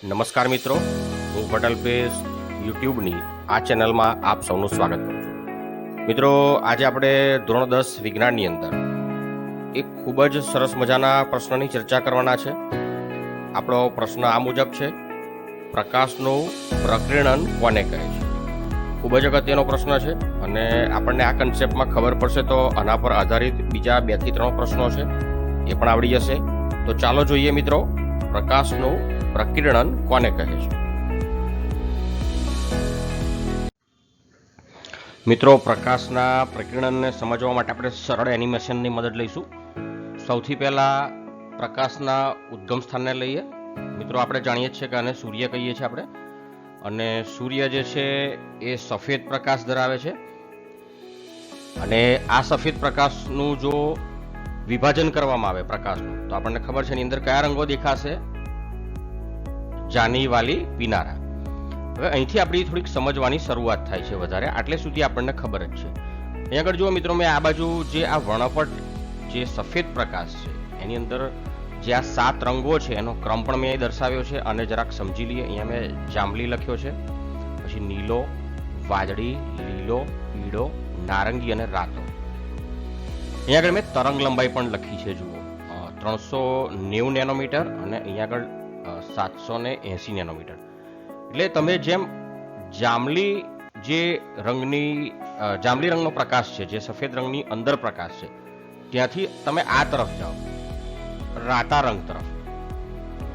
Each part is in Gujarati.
નમસ્કાર મિત્રો, હું પટેલ પેસ યુટ્યુબની આ ચેનલમાં આપ સૌનું સ્વાગત કરું છું. મિત્રો, આજે આપણે ધોરણ દસ વિજ્ઞાનની અંદર એક ખૂબ જ સરસ મજાના પ્રશ્નની ચર્ચા કરવાના છે. આપણો પ્રશ્ન આ મુજબ છે, પ્રકાશનું પ્રકીર્ણન કોને કહે છે? ખૂબ જ અગત્યનો પ્રશ્ન છે અને આપણને આ કન્સેપ્ટમાં ખબર પડશે તો આના પર આધારિત બીજા બેથી ત્રણ પ્રશ્નો છે, એ પણ આવડી જશે. તો ચાલો જોઈએ મિત્રો, પ્રકાશનું પ્રકીર્ણન કોને કહે છે? મિત્રો, પ્રકાશના પ્રકીર્ણનને સમજવા માટે આપણે સરળ એનિમેશનની મદદ લઈશું. સૌથી પહેલા પ્રકાશના ઉદ્ગમ સ્થાનને લઈએ. મિત્રો, આપણે જાણીએ છીએ કે આને સૂર્ય કહીએ છીએ આપણે. અને સૂર્ય જે છે, એ સફેદ પ્રકાશ ધરાવે છે. અને આ સફેદ પ્રકાશનું જો વિભાજન કરવામાં આવે પ્રકાશનું, તો આપણને ખબર છે એની અંદર કયા રંગો દેખાશે? જાની વાલી પીનારા. હવે અહીંથી આપણી થોડીક સમજવાની શરૂઆત થાય છે વધારે. આટલે સુધી આપણને ખબર જ છે. અહીં આગળ જુઓ મિત્રો, મેં આ બાજુ જે આ વર્ણપટ જે સફેદ પ્રકાશ છે, એની અંદર જે આ સાત રંગો છે, એનો ક્રમ પણ મેં દર્શાવ્યો છે અને જરાક સમજી લઈએ. અહીંયા મેં જાંબલી લખ્યો છે, પછી નીલો, વાદળી, લીલો, પીળો, નારંગી અને રાતો. અહીંયા આગળ મેં તરંગ લંબાઈ પણ લખી છે, જુઓ. ત્રણસો નેવું નેનોમીટર અને અહીંયા આગળ સાતસો ને એંસી નેનોમીટર. એટલે તમે જેમ જાંબલી જે રંગની જાંબલી રંગનો પ્રકાશ છે, જે સફેદ રંગની અંદર પ્રકાશ છે, ત્યાંથી તમે આ તરફ જાઓ. રાતા રંગ તરફ.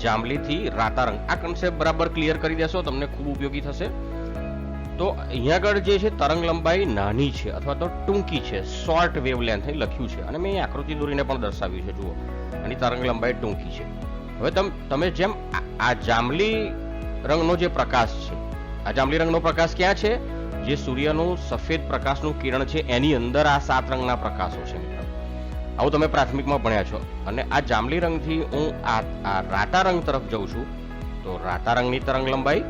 જાંબલીથી રાતા રંગ. આ કન્સેપ્ટ બરાબર ક્લિયર કરી દેશો, તમને ખૂબ ઉપયોગી થશે. તો અહીંયા આગળ જે છે, તરંગ લંબાઈ નાની છે, અથવા તો ટૂંકી છે શોર્ટ વેવલેન્થ લખ્યું છે. અને મેં આકૃતિ દોરીને પણ દર્શાવ્યું છે, જુઓ. આની તરંગ લંબાઈ ટૂંકી છે. હવે તમ, તમે જેમ આ- જાંબલી રંગનો જે પ્રકાશ છે, આ જાંબલી રંગનો પ્રકાશ ક્યાં છે? જે સૂર્યનું સફેદ પ્રકાશનું કિરણ છે, એની અંદર આ સાત રંગના પ્રકાશો છે, મિત્રો. આવું તમે પ્રાથમિકમાં ભણ્યા છો. અને આ જાંબલી રંગથી હું આ આ રાતા રંગ તરફ જઉં છું. તો રાતા રંગની તરંગ લંબાઈ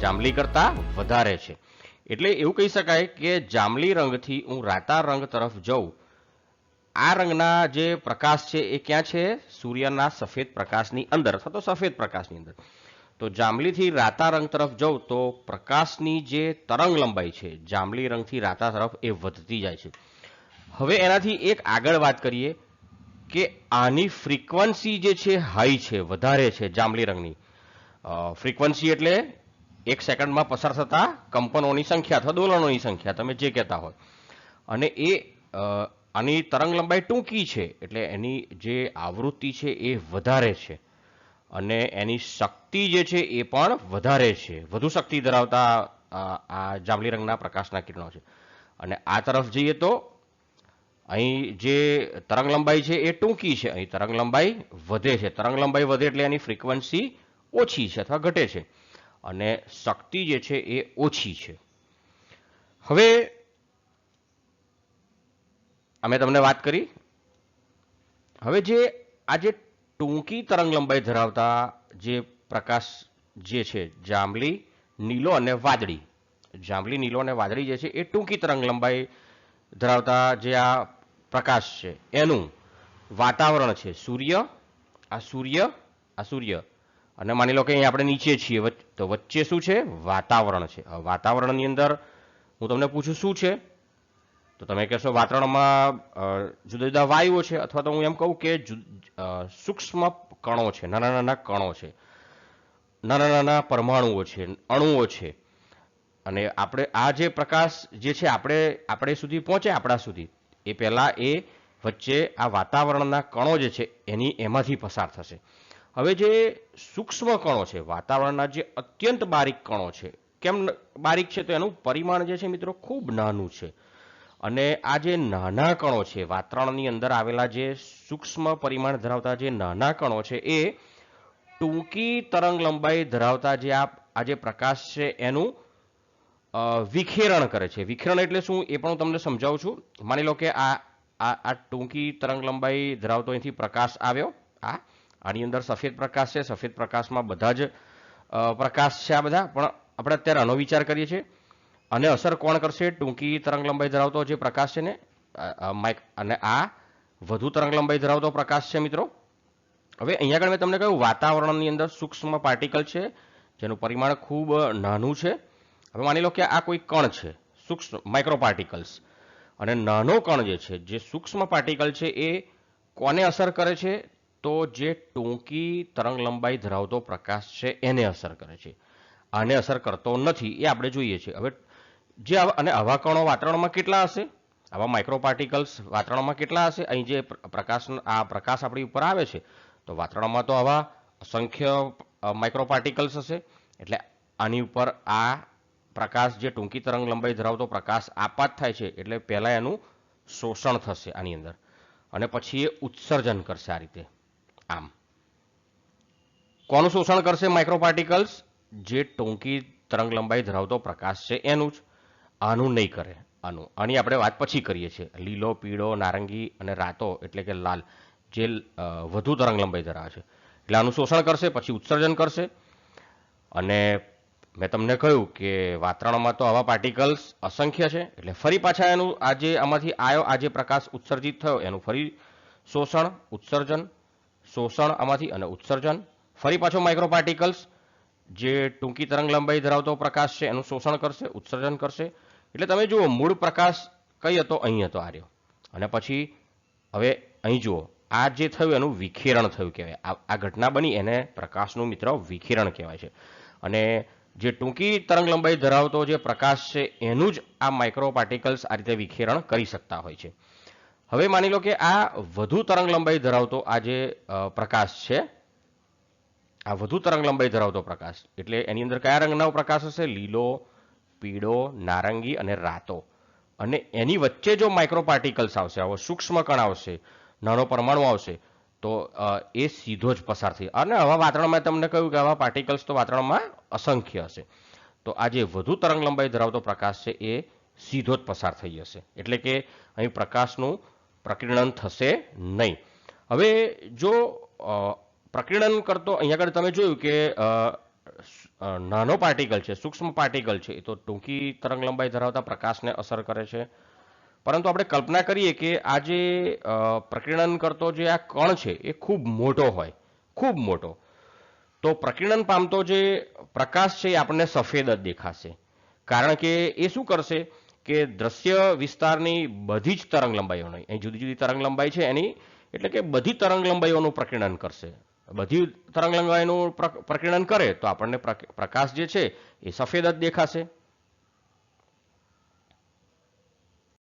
જાંબલી કરતા વધારે છે. એટલે એવું કહી શકાય કે જાંબલી રંગથી હું રાતા રંગ તરફ જઉં આ રંગના જે પ્રકાશ છે એ ક્યાં છે? સૂર્યના સફેદ પ્રકાશની અંદર, અથવા તો સફેદ પ્રકાશની અંદર. તો જાંબલીથી રાતા રંગ તરફ જઉં તો પ્રકાશની જે તરંગ લંબાઈ છે, જાંબલી રંગથી રાતા તરફ એ વધતી જાય છે. હવે એનાથી એક આગળ વાત કરીએ કે આની ફ્રીક્વન્સી જે છે, હાઈ છે, વધારે છે જાંબલી રંગની. ફ્રીક્વન્સી એટલે એક સેકન્ડમાં પસાર થતા કંપનોની સંખ્યા અથવા દોલનોની સંખ્યા, તમે જે કહેતા હોય. અને એ આની તરંગ લંબાઈ ટૂંકી છે, એટલે એની જે આવૃત્તિ છે એ વધારે છે. અને એની શક્તિ જે છે એ પણ વધારે છે. વધુ શક્તિ ધરાવતા આ જાંબલી રંગના પ્રકાશના કિરણો છે. અને આ તરફ જઈએ તો અહીં જે તરંગ લંબાઈ છે એ ટૂંકી છે. અહીં તરંગ લંબાઈ વધે છે. તરંગ લંબાઈ વધે એટલે એની ફ્રિકવન્સી ઓછી છે અથવા ઘટે છે. અને શક્તિ જે છે એ ઓછી છે. હવે અમે તમને વાત કરી. હવે જે આ જે ટૂંકી તરંગ લંબાઈ ધરાવતા જે પ્રકાશ જે છે, જાંબલી, નીલો અને વાદળી. જાંબલી, નીલો અને વાદળી જે છે, એ ટૂંકી તરંગ લંબાઈ ધરાવતા જે આ પ્રકાશ છે, એનું વાતાવરણ છે, સૂર્ય, આ સૂર્ય આ સૂર્ય. અને માની લો કે અહીં આપણે નીચે છીએ તો વચ્ચે શું છે? વાતાવરણ છે. વાતાવરણની અંદર હું તમને પૂછું શું છે? તો તમે કહેશો વાતાવરણમાં જુદા જુદા વાયુઓ છે, અથવા તો હું એમ કહું કે સૂક્ષ્મ કણો છે નાના નાના કણો છે. નાના નાના પરમાણુઓ છે, અણુઓ છે. અને આપણે, આ જે પ્રકાશ જે છે, આપણે આપણે સુધી પહોંચે આપણા સુધી. એ પહેલાં એ વચ્ચે આ વાતાવરણના કણો જે છે, એની એમાંથી પસાર થશે. હવે જે સૂક્ષ્મ કણો છે, વાતાવરણના જે અત્યંત બારીક કણો છે, કેમ બારીક છે તો એનું પરિમાણ જે છે મિત્રો ખૂબ નાનું છે. અને આ જે નાના કણો છે વાતાવરણની અંદર આવેલા જે સૂક્ષ્મ પરિમાણ ધરાવતા જે નાના કણો છે, એ ટૂંકી તરંગ લંબાઈ ધરાવતા જે આ આ જે પ્રકાશ છે, એનું વિખેરણ કરે છે. વિખેરણ એટલે શું? એ પણ હું તમને સમજાવું છું. માની લો કે આ આ આ ટૂંકી તરંગ લંબાઈ ધરાવતો અહીંથી પ્રકાશ આવ્યો. આ, આની અંદર સફેદ પ્રકાશ છે. સફેદ પ્રકાશમાં બધા જ પ્રકાશ છે આ બધા. પણ આપણે અત્યારે આનો વિચાર કરીએ છીએ. અને અસર કોણ કરશે? ટૂંકી તરંગલંબાઈ ધરાવતો જે પ્રકાશ છે ને માઇક અને આ વધુ તરંગલંબાઈ ધરાવતો પ્રકાશ છે મિત્રો. હવે અહીંયા આગળ મેં તમને કહ્યું, વાતાવરણની અંદર સૂક્ષ્મ પાર્ટિકલ છે, જેનું પરિમાણ ખૂબ નાનું છે. હવે માની લો કે આ કોઈ કણ છે, સૂક્ષ્મ માઇક્રો પાર્ટિકલ્સ અને નાનો કણ જે છે, જે સૂક્ષ્મ પાર્ટિકલ છે, એ કોને અસર કરે છે? તો જે ટૂંકી તરંગલંબાઈ ધરાવતો પ્રકાશ છે, એને અસર કરે છે. આને અસર કરતો નથી, એ આપણે જોઈએ છીએ. હવે જે અને આવા કણો વાતાવરણમાં કેટલા હશે? આવા માઇક્રો પાર્ટિકલ્સ વાતાવરણમાં કેટલા હશે? અહીં જે પ્રકાશ આ પ્રકાશ આપણી ઉપર આવે છે, તો વાતાવરણમાં તો આવા અસંખ્ય માઇક્રો પાર્ટિકલ્સ હશે. એટલે આની ઉપર આ પ્રકાશ જે ટૂંકી તરંગ લંબાઈ ધરાવતો પ્રકાશ આપાત થાય છે, એટલે પહેલાં એનું શોષણ થશે આની અંદર. અને પછી એ ઉત્સર્જન કરશે આ રીતે. આમ. કોનું શોષણ કરશે માઇક્રો પાર્ટિકલ્સ જે ટૂંકી તરંગ લંબાઈ ધરાવતો પ્રકાશ છે એનું જ. આનું નહીં કરે, આનું. આની આપણે વાત પછી કરીએ છીએ. લીલો, પીળો, નારંગી અને રાતો એટલે કે લાલ, જે વધુ તરંગ લંબાઈ ધરાવે છે. એટલે આનું શોષણ કરશે, પછી ઉત્સર્જન કરશે. અને મેં તમને કહ્યું કે વાતાવરણમાં તો આવા પાર્ટિકલ્સ અસંખ્ય છે, એટલે ફરી પાછા એનું આજે આમાંથી આવ્યો આ જે પ્રકાશ ઉત્સર્જિત થયો. એનું ફરી શોષણ, ઉત્સર્જન, શોષણ આમાંથી અને ઉત્સર્જન. ફરી પાછો માઇક્રો પાર્ટિકલ્સ જે ટૂંકી તરંગ લંબાઈ ધરાવતો પ્રકાશ છે, એનું શોષણ કરશે, ઉત્સર્જન કરશે. એટલે તમે જુઓ, મૂળ પ્રકાશ કઈ હતો? અહીં હતો આર્યો. અને પછી હવે અહીં જુઓ, આ જે થયું એનું વિખેરણ થયું કહેવાય. આ આ ઘટના બની એને પ્રકાશનું મિત્ર વિખેરણ કહેવાય છે. અને જે ટૂંકી તરંગ લંબાઈ ધરાવતો જે પ્રકાશ છે, એનું જ આ માઇક્રો પાર્ટિકલ્સ આ રીતે વિખેરણ કરી શકતા હોય છે. હવે માની લો કે આ વધુ તરંગ લંબાઈ ધરાવતો આ જે પ્રકાશ છે, આ વધુ તરંગ લંબાઈ ધરાવતો પ્રકાશ, એટલે એની અંદર કયા રંગનો પ્રકાશ હશે? લીલો પીળો, નારંગી અને રાતો. અને એની વચ્ચે જો માઇક્રો પાર્ટિકલ્સ આવશે, આવો સૂક્ષ્મ કણ આવશે, નાનો પરમાણુ આવશે, તો એ સીધો જ પસાર થઈ અને આવા વાતાવરણમાં તમને કહ્યું કે આવા પાર્ટિકલ્સ તો વાતાવરણમાં અસંખ્ય હશે. તો આ જે વધુ તરંગ લંબાઈ ધરાવતો પ્રકાશ છે, એ સીધો જ પસાર થઈ જશે. એટલે કે અહીં પ્રકાશનું પ્રકીર્ણન થશે નહીં. હવે જો પ્રકીર્ણન કરતો અહીંયા આગળ તમે જોયું કે નાનો પાર્ટિકલ છે, સૂક્ષ્મ પાર્ટિકલ છે, એ તો ટૂંકી તરંગ લંબાઈ ધરાવતા પ્રકાશને અસર કરે છે. પરંતુ આપણે કલ્પના કરીએ કે આ જે પ્રકીર્ણન કરતો જે આ કણ છે, એ ખૂબ મોટો હોય, ખૂબ મોટો. તો પ્રકીર્ણન પામતો જે પ્રકાશ છે એ આપણને સફેદ જ દેખાશે. કારણ કે એ શું કરશે કે દ્રશ્ય વિસ્તારની બધી જ તરંગ નહીં અહીં જુદી જુદી તરંગ લંબાઈ છે એની, એટલે કે બધી તરંગ લંબાઈઓનું પ્રકીર્ણન કરશે. બધી તરંગલંબાઈનું પ્રકીર્ણન કરે તો આપણને પ્રકાશ જે છે એ સફેદ જ દેખાશે.